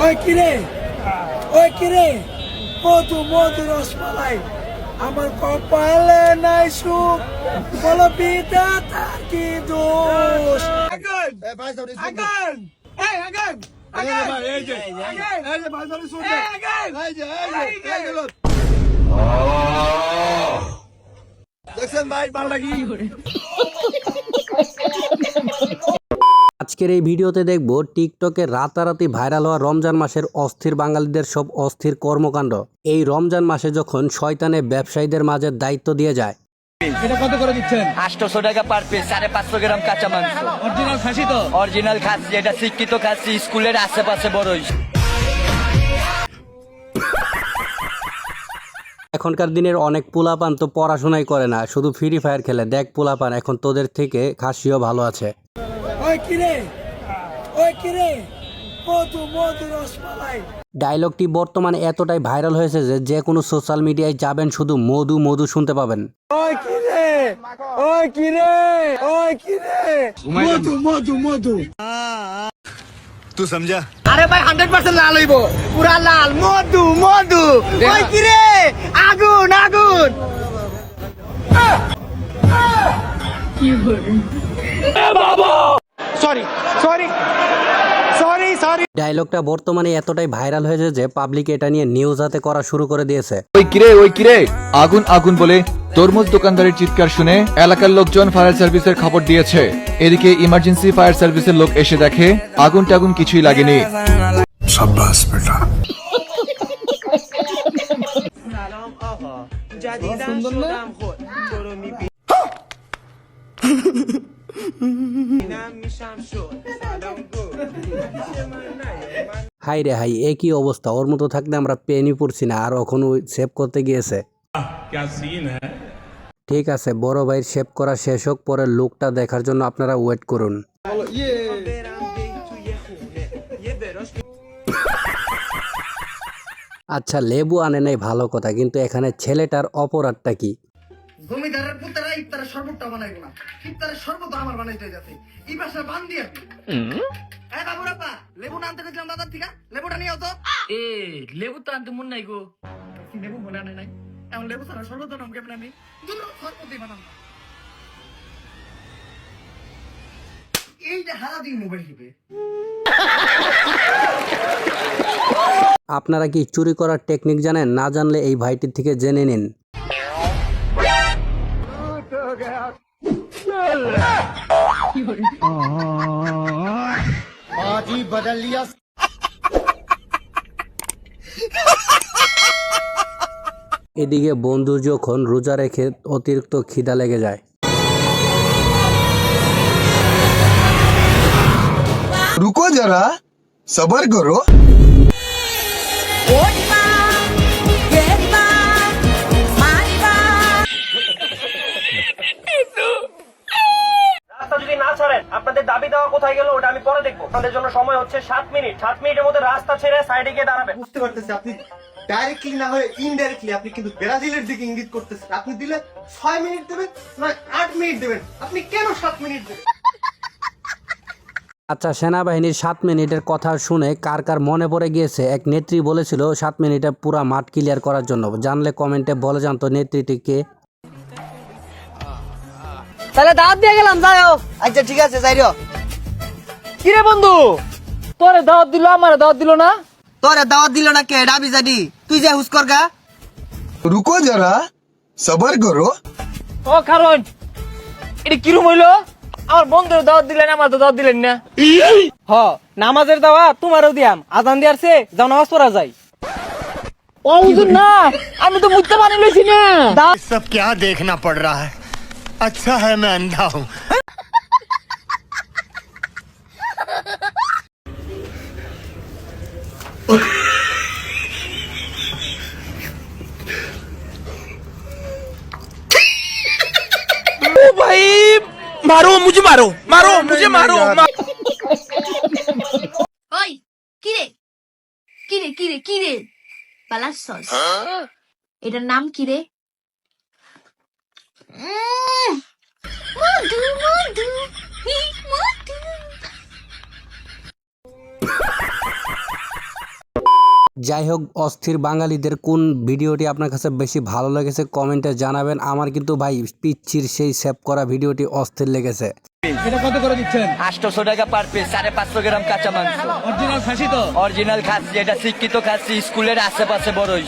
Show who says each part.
Speaker 1: ওই কিরে ওই কিরে মধু মধু রসমালাই। আমার কপালে নাই সুখ বলো পিতা কি দোষ? আগুন! আগুন! এই আগুন! দেখছেন ভাই ভালো লাগি
Speaker 2: আজকের এই ভিডিওতে দেখব টিকটকে রাতারাতি ভাইরাল হওয়া রমজান মাসের অস্থির বাঙালিদের সব অস্থির কর্মকাণ্ড। এই রমজান মাসে যখন শয়তানে ব্যবসায়ীদের মাঝে দায়িত্ব দিয়ে যায়।
Speaker 1: এটা কত করে দিচ্ছেন?
Speaker 3: আটশোশো টাকা পার পিস সাড়ে পাঁচশো গ্রাম কাঁচা মাংস।
Speaker 1: অরিজিনাল খাসি তো?
Speaker 3: অরিজিনাল খাচ্ছি এটা শিক্ষিত খাচ্ছি স্কুলের আশেপাশে বড়ই।
Speaker 2: এখনকার দিনের অনেক পোলাপান তো পড়াশোনাই করে না শুধু ফ্রি ফায়ার খেলে। দেখ পোলাপান এখন তোদের থেকে খাসিও ভালো আছে।
Speaker 1: ওই কিরে ওই কিরে
Speaker 2: ডায়লগটি বর্তমানে এতটাই ভাইরাল হয়েছে যে যে কোনো সোশ্যাল মিডিয়ায় যাবেন শুধু মধু মধু শুনতে পাবেন।
Speaker 3: আরে ভাই 100% লাল হইব। পুরা লাল। মধু মধু। কিরে আগুন আগুন। কি সরি সরি সরি সরি
Speaker 2: ডায়লগটা বর্তমানে এতটাই ভাইরাল হয়েছে যে পাবলিক এটা নিয়ে নিউজ হাতে করা শুরু করে দিয়েছে।
Speaker 4: ওই কিরে ওই কিরে? আগুন আগুন বলে তরমুজ দোকানদারের চিৎকার শুনে এলাকার লোকজন ফায়ার সার্ভিসের খবর দিয়েছে। এদিকে ইমার্জেন্সি ফায়ার সার্ভিসের লোক এসে দেখে আগুন টাগুন কিছুই লাগেনি।
Speaker 5: সাব্বাস বেটা।
Speaker 2: সুন্দর হাই রে হাই একই অবস্থা? ওর মতো থাকলে আমরা পেনই পড়ছি না আর এখনও সেভ করতে গিয়েছে। ঠিক আছে বড় ভাইয়ের সেভ করা শেষ হোক পরে লুকটা দেখার জন্য আপনারা ওয়েট করুন। আচ্ছা লেবু আনে নাই ভালো কথা কিন্তু এখানে ছেলেটার অপরাধটা কি?
Speaker 6: জমিদারের পুত্রেরা ইফতারের শরবতটা বানাইবো না। ইফতারের শরবত আমার বানাইতে যাচ্ছে এই বাসা বান দিয়ে এই বাবুরাপা লেবু না আনতে গেছিলাম দাদার থেকে। লেবুটা নিয়ে তো।
Speaker 3: এ লেবু তো আনতে মন নাই গো।
Speaker 6: লেবু মনে আনে নাই? এখন লেবু ছাড়া শরবত নাম কেমন আমি? দুটো শরবতই বানাম এইটা হারা দিন মোবাইল টিপে।
Speaker 2: আপনারা কি চুরি করার টেকনিক জানেন? না জানলে এই ভাইটির থেকে জেনে নিন। এদিকে বন্ধু যখন রোজা রেখে অতিরিক্ত খিদা লেগে যায়
Speaker 5: रुको जरा सबर करो
Speaker 7: আপনাদের দাবি দেওয়া কোথায় গেল ওটা আমি পরে দেখব। আপনাদের জন্য সময় হচ্ছে সাত মিনিট। সাত মিনিটের মধ্যে রাস্তা ছেড়ে সাইডে গিয়ে দাঁড়াবেন।
Speaker 6: বুঝতে পারতেছি আপনি ডাইরেক্টলি না হয়ে ইনডাইরেক্টলি আপনি কিন্তু ব্রাজিলের দিকে ইঙ্গিত করতেছেন। আপনি দিলে ছয় মিনিট দেবেন না আট মিনিট দেবেন। আপনি কেন সাত মিনিট দেবেন?
Speaker 2: আচ্ছা সেনাবাহিনীর সাত মিনিটের কথা শুনে কার কার মনে পড়ে গিয়েছে? এক নেত্রী বলেছিল সাত মিনিটে পুরা মাঠ ক্লিয়ার করার জন্য। জানলে কমেন্টে বলে জানতো নেত্রীটি কে।
Speaker 3: তাহলে দাওয়াত দিয়ে গেলাম যাও আচ্ছা ঠিক আছে যাই কি রে বন্ধু তোরে দাওয়াত দিল আমার দাওয়াত দিল না তোরে দাওয়াত দিল না কে ডাবি জাডি তুই যে হুস কর গা
Speaker 5: रुको जरा सबर करो
Speaker 7: ও কারণ এটা কিরম হইলো আমার বন্ধুর দাওয়াত দিলেন আমার তো দাওয়াত দিলেন না হ নামাজের দাওয়াত তোমারও দিয়াম আজান দিয়ারছে যাও নামাজ পড়া যাই ও হুজুর না আমি তো মুইতে বানিয়ে লইছি না
Speaker 5: सब क्या देखना पड़ रहा है अच्छा है मैं अंधा हूँ
Speaker 8: ওই কিরে কিরে কিরে কিরে পালাস সস এটার নাম কিরে উম, মধু মধু হি, মধু।
Speaker 2: যাই হোক অস্থির বাঙালিদের কোন ভিডিওটি আপনার কাছে বেশি ভালো লেগেছে কমেন্টে জানাবেন। আমার কিন্তু ভাই পিচ্ছির সেই সেভ করা ভিডিওটি অস্থির লেগেছে।
Speaker 7: এটা কত করে দিচ্ছেন?
Speaker 3: আটশো টাকা পার পিস সাড়ে পাঁচশো গ্রাম কাঁচা মাংস।
Speaker 7: অরিজিনাল খাসি তো?
Speaker 3: অরিজিনাল খাসি এটা শিক্ষিত খাসি স্কুলের আশেপাশে বড়ই।